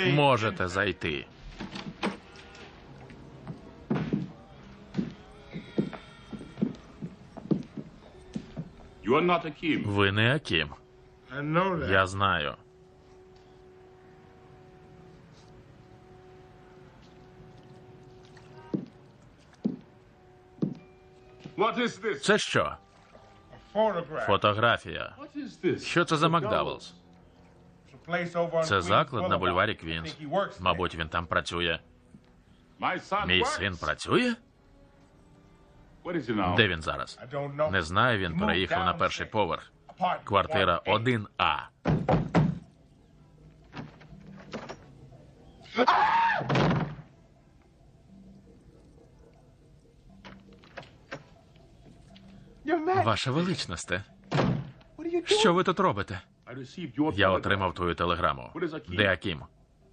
Можете зайти. You are not Akim. Ви не Акім. I know. Я знаю. What is this? Це що? Фотографія. Що це за Макдаблс? Це заклад на бульварі Квінс. Мабуть, він там працює. Мій син працює? What is he now? Де він зараз? I don't know. Не знаю, він переїхав на перший поверх. Квартира 1A. 1А. Ваша величносте, що ви тут робите? Я отримав твою телеграму. Де Акім?